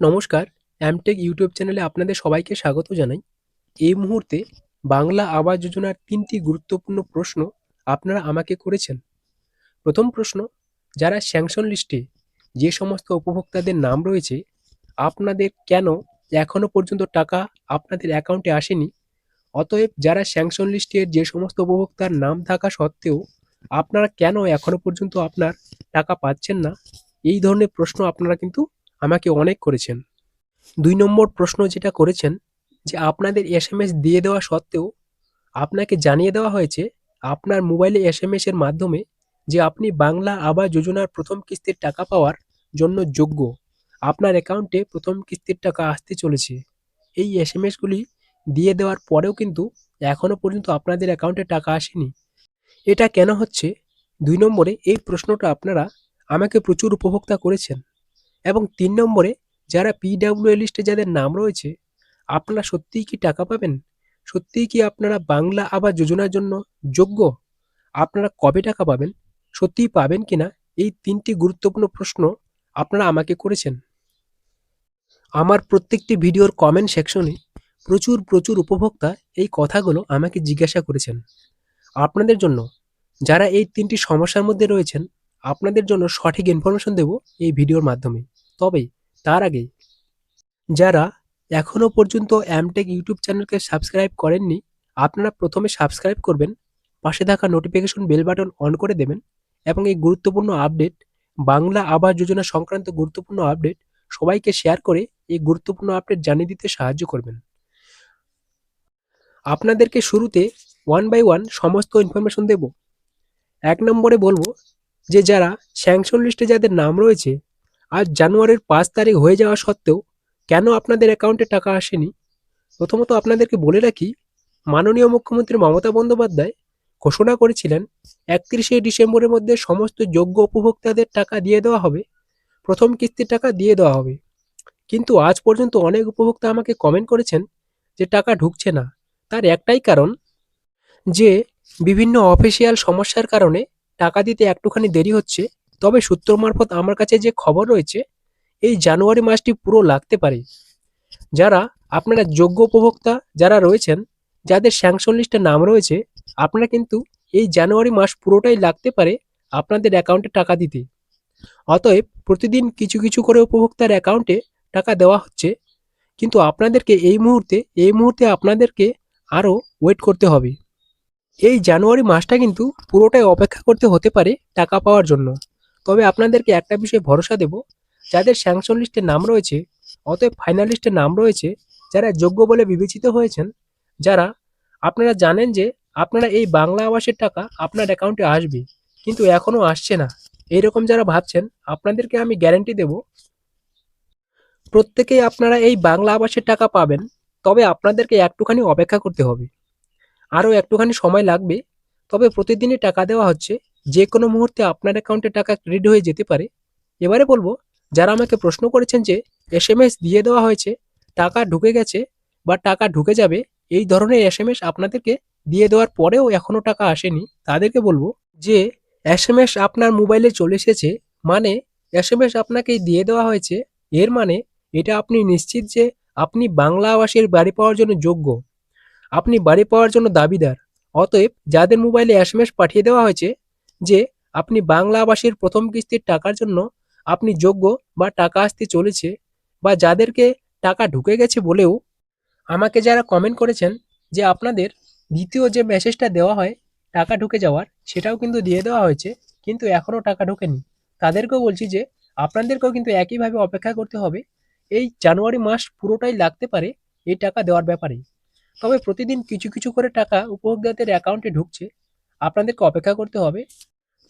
নমস্কার Amtech YouTube চ্যানেলে আপনাদের সবাইকে স্বাগত জানাই। এই মুহূর্তে বাংলা আবাস যোজনার তিনটি গুরুত্বপূর্ণ প্রশ্ন আপনারা আমাকে করেছেন। প্রথম প্রশ্ন, যারা স্যাংশন লিস্টে যে সমস্ত উপভোক্তাদের নাম রয়েছে, আপনাদের কেন এখনও পর্যন্ত টাকা আপনাদের অ্যাকাউন্টে আসেনি? অতএব যারা স্যাংশন লিস্টের যে সমস্ত উপভোক্তার নাম থাকা সত্ত্বেও, আপনারা কেন এখনও পর্যন্ত আপনার টাকা পাচ্ছেন না? এই ধরনের প্রশ্ন আপনারা কিন্তু আমাকে অনেক করেছেন। দুই নম্বর প্রশ্ন যেটা করেছেন, যে আপনাদের এস এম এস দিয়ে দেওয়া সত্ত্বেও আপনাকে জানিয়ে দেওয়া হয়েছে, আপনার মোবাইলে এস এম এর মাধ্যমে যে আপনি বাংলা আবাস যোজনার প্রথম কিস্তির টাকা পাওয়ার জন্য যোগ্য, আপনার অ্যাকাউন্টে প্রথম কিস্তির টাকা আসতে চলেছে। এই এস এসগুলি দিয়ে দেওয়ার পরেও কিন্তু এখনও পর্যন্ত আপনাদের অ্যাকাউন্টে টাকা আসেনি। এটা কেন হচ্ছে? দুই নম্বরে এই প্রশ্নটা আপনারা আমাকে প্রচুর উপভোক্তা করেছেন। এবং তিন নম্বরে যারা পিডাব্লিউ লিস্টে যাদের নাম রয়েছে, আপনারা সত্যিই কি টাকা পাবেন? সত্যিই কি আপনারা বাংলা আবাস যোজনার জন্য যোগ্য? আপনারা কবে টাকা পাবেন? সত্যিই পাবেন কিনা এই তিনটি গুরুত্বপূর্ণ প্রশ্ন আপনারা আমাকে করেছেন। আমার প্রত্যেকটি ভিডিওর কমেন্ট সেকশনে প্রচুর প্রচুর উপভোক্তা এই কথাগুলো আমাকে জিজ্ঞাসা করেছেন। আপনাদের জন্য, যারা এই তিনটি সমস্যার মধ্যে রয়েছেন, আপনাদের জন্য সঠিক ইনফরমেশন দেব এই ভিডিওর মাধ্যমে। তবে তার আগে, যারা এখনও পর্যন্ত অ্যামটেক ইউটিউব চ্যানেলকে সাবস্ক্রাইব করেননি, আপনারা প্রথমে সাবস্ক্রাইব করবেন, পাশে থাকা নোটিফিকেশন বেল বাটন অন করে দেবেন এবং এই গুরুত্বপূর্ণ আপডেট বাংলা আবাস যোজনা সংক্রান্ত গুরুত্বপূর্ণ আপডেট সবাইকে শেয়ার করে এই গুরুত্বপূর্ণ আপডেট জানিয়ে দিতে সাহায্য করবেন। আপনাদেরকে শুরুতে ওয়ান বাই ওয়ান সমস্ত ইনফরমেশন দেব। এক নম্বরে বলব যে, যারা স্যাংশন লিস্টে যাদের নাম রয়েছে আজ জানুয়ারির পাঁচ তারিখ হয়ে যাওয়া সত্ত্বেও কেন আপনাদের অ্যাকাউন্টে টাকা আসেনি? প্রথমত আপনাদেরকে বলে রাখি, মাননীয় মুখ্যমন্ত্রী মমতা বন্দ্যোপাধ্যায় ঘোষণা করেছিলেন, একত্রিশে ডিসেম্বরের মধ্যে সমস্ত যোগ্য উপভোক্তাদের টাকা দিয়ে দেওয়া হবে, প্রথম কিস্তির টাকা দিয়ে দেওয়া হবে। কিন্তু আজ পর্যন্ত অনেক উপভোক্তা আমাকে কমেন্ট করেছেন যে টাকা ঢুকছে না। তার একটাই কারণ, যে বিভিন্ন অফিসিয়াল সমস্যার কারণে টাকা দিতে একটুখানি দেরি হচ্ছে তবে সূত্র মারফত আমার কাছে যে খবর রয়েছে, এই জানুয়ারি মাসটি পুরো লাগতে পারে। যারা আপনারা যোগ্য উপভোক্তা যারা রয়েছেন, যাদের স্যাংশন লিস্টে নাম রয়েছে, আপনারা কিন্তু এই জানুয়ারি মাস পুরোটাই লাগতে পারে আপনাদের অ্যাকাউন্টে টাকা দিতে। অতএব প্রতিদিন কিছু কিছু করে উপভোক্তার অ্যাকাউন্টে টাকা দেওয়া হচ্ছে, কিন্তু আপনাদেরকে এই মুহূর্তে এই মুহূর্তে আপনাদেরকে আরও ওয়েট করতে হবে। এই জানুয়ারি মাসটা কিন্তু পুরোটাই অপেক্ষা করতে হতে পারে টাকা পাওয়ার জন্য। তবে আপনাদেরকে একটা বিষয়ে ভরসা দেব। যাদের স্যাংশন লিস্টে নাম রয়েছে, অতএব ফাইনাল লিস্টে নাম রয়েছে, যারা যোগ্য বলে বিবেচিত হয়েছেন, যারা আপনারা জানেন যে আপনারা এই বাংলা আবাসের টাকা আপনার অ্যাকাউন্টে আসবে, কিন্তু এখনও আসছে না। এইরকম যারা ভাবছেন, আপনাদেরকে আমি গ্যারেন্টি দেব, প্রত্যেকেই আপনারা এই বাংলা আবাসের টাকা পাবেন, তবে আপনাদেরকে একটুখানি অপেক্ষা করতে হবে। আরও একটুখানি সময় লাগবে, তবে প্রতিদিনই টাকা দেওয়া হচ্ছে যে কোনো মুহূর্তে আপনার অ্যাকাউন্টে টাকা ক্রেডিট হয়ে যেতে পারে। এবারে বলব, যারা আমাকে প্রশ্ন করেছেন যে এস দিয়ে দেওয়া হয়েছে, টাকা ঢুকে গেছে বা টাকা ঢুকে যাবে, এই ধরনের এস আপনাদেরকে দিয়ে দেওয়ার পরেও এখনও টাকা আসেনি, তাদেরকে বলব যে এস আপনার মোবাইলে চলে এসেছে মানে এস আপনাকে দিয়ে দেওয়া হয়েছে। এর মানে এটা আপনি নিশ্চিত যে আপনি বাংলা আবাসের বাড়ি পাওয়ার জন্য যোগ্য। আপনি বাড়ি পাওয়ার জন্য দাবিদার। অতএব যাদের মোবাইলে এস পাঠিয়ে দেওয়া হয়েছে যে আপনি বাংলা আবাসের প্রথম কিস্তির টাকার জন্য আপনি যোগ্য বা টাকা আসতে চলেছে বা যাদেরকে টাকা ঢুকে গেছে বলেও আমাকে যারা কমেন্ট করেছেন যে আপনাদের দ্বিতীয় যে মেসেজটা দেওয়া হয় টাকা ঢুকে যাওয়ার সেটাও কিন্তু দিয়ে দেওয়া হয়েছে, কিন্তু এখনও টাকা ঢোকেনি। তাদেরকেও বলছি যে আপনাদেরকেও কিন্তু একইভাবে অপেক্ষা করতে হবে। এই জানুয়ারি মাস পুরোটাই লাগতে পারে এই টাকা দেওয়ার ব্যাপারে তবে প্রতিদিন কিছু কিছু করে টাকা উপভোক্তাদের অ্যাকাউন্টে ঢুকছে, আপনাদেরকে অপেক্ষা করতে হবে।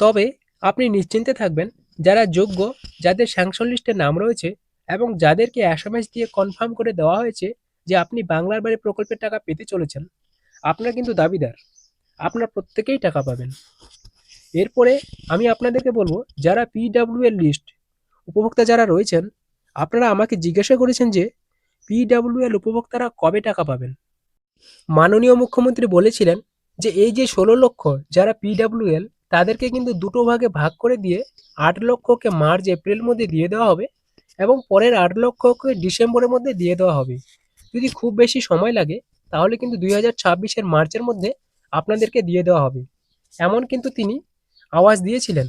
তবে আপনি নিশ্চিন্তে থাকবেন, যারা যোগ্য, যাদের স্যাংশন লিস্টে নাম রয়েছে এবং যাদেরকে এসএমএস দিয়ে কনফার্ম করে দেওয়া হয়েছে যে আপনি বাংলার বাড়ি প্রকল্পের টাকা পেতে চলেছেন, আপনার কিন্তু দাবিদার। আপনার প্রত্যেকেই টাকা পাবেন। এরপরে আমি আপনাদেরকে বলব, যারা পিডাব্লিউ এর লিস্ট উপভোক্তা যারা রয়েছেন, আপনারা আমাকে জিজ্ঞাসা করেছেন যে পিডাব্লিউ এল উপভোক্তারা কবে টাকা পাবেন? মাননীয় মুখ্যমন্ত্রী বলেছিলেন যে এই যে ষোলো লক্ষ যারা পিডাব্লিউএল তাদেরকে কিন্তু দুটো ভাগে ভাগ করে দিয়ে আট লক্ষকে মার্চ এপ্রিল মধ্যে দিয়ে দেওয়া হবে এবং পরের আট লক্ষকে ডিসেম্বরের মধ্যে দিয়ে দেওয়া হবে। যদি খুব বেশি সময় লাগে, তাহলে কিন্তু দুই হাজার ছাব্বিশের মার্চের মধ্যে আপনাদেরকে দিয়ে দেওয়া হবে। এমন কিন্তু তিনি আওয়াজ দিয়েছিলেন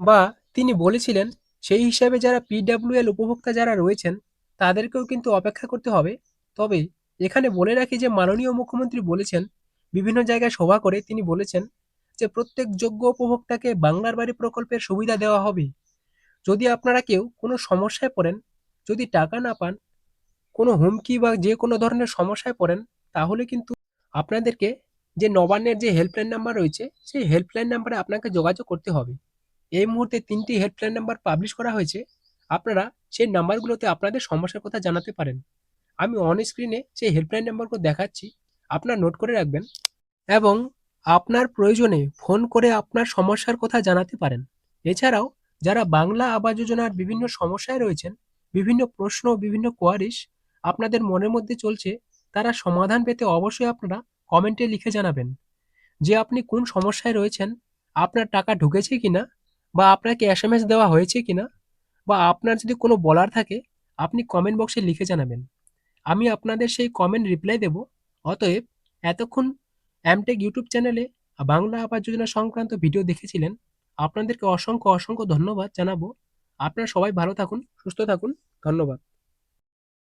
বা তিনি বলেছিলেন, সেই হিসাবে যারা পিডাব্লিউএল উপভোক্তা যারা রয়েছেন, তাদেরকেও কিন্তু অপেক্ষা করতে হবে। তবে এখানে বলে রাখি যে মাননীয় মুখ্যমন্ত্রী বলেছেন, বিভিন্ন জায়গায় সভা করে তিনি বলেছেন যে প্রত্যেক যোগ্য উপভোক্তাকে বাংলার বাড়ি প্রকল্পের সুবিধা দেওয়া হবে। যদি আপনারা কেউ কোনো সমস্যায় পড়েন, যদি টাকা না পান, কোনো হুমকি বা যে কোনো ধরনের সমস্যায় পড়েন, তাহলে কিন্তু আপনাদেরকে যে নবান্নের যে হেল্পলাইন নাম্বার রয়েছে, সেই হেল্পলাইন নাম্বারে আপনাকে যোগাযোগ করতে হবে। এই মুহূর্তে তিনটি হেল্পলাইন নাম্বার পাবলিশ করা হয়েছে। আপনারা সেই নাম্বারগুলোতে আপনাদের সমস্যার কথা জানাতে পারেন। আমি অন স্ক্রিনে সেই হেল্পলাইন নাম্বারগুলো দেখাচ্ছি। আপনারা নোট করে রাখবেন। এবং আপনার প্রয়োজনে ফোন করে আপনার সমস্যার কথা জানাতে পারেন। এছাড়াও, যারা বাংলা আবাস যোজনার বিভিন্ন সমস্যায় রয়েছেন, বিভিন্ন প্রশ্ন, বিভিন্ন কোয়ারিশ আপনাদের মনের মধ্যে চলছে, তারা সমাধান পেতে অবশ্যই আপনারা কমেন্টে লিখে জানাবেন যে আপনি কোন সমস্যায় রয়েছেন, আপনার টাকা ঢুকেছে কিনা, বা আপনাকে এস এম এস দেওয়া হয়েছে কি না বা আপনার যদি কোনো বলার থাকে, আপনি কমেন্ট বক্সে লিখে জানাবেন। আমি আপনাদের সেই কমেন্ট রিপ্লাই দেব, অতএব এতক্ষণ অ্যামটেক ইউটিউব চ্যানেলে বাংলা আবাস যোজনা সংক্রান্ত ভিডিও দেখেছিলেন। আপনাদেরকে অসংখ্য অসংখ্য ধন্যবাদ জানাব। আপনারা সবাই ভালো থাকুন, সুস্থ থাকুন। ধন্যবাদ।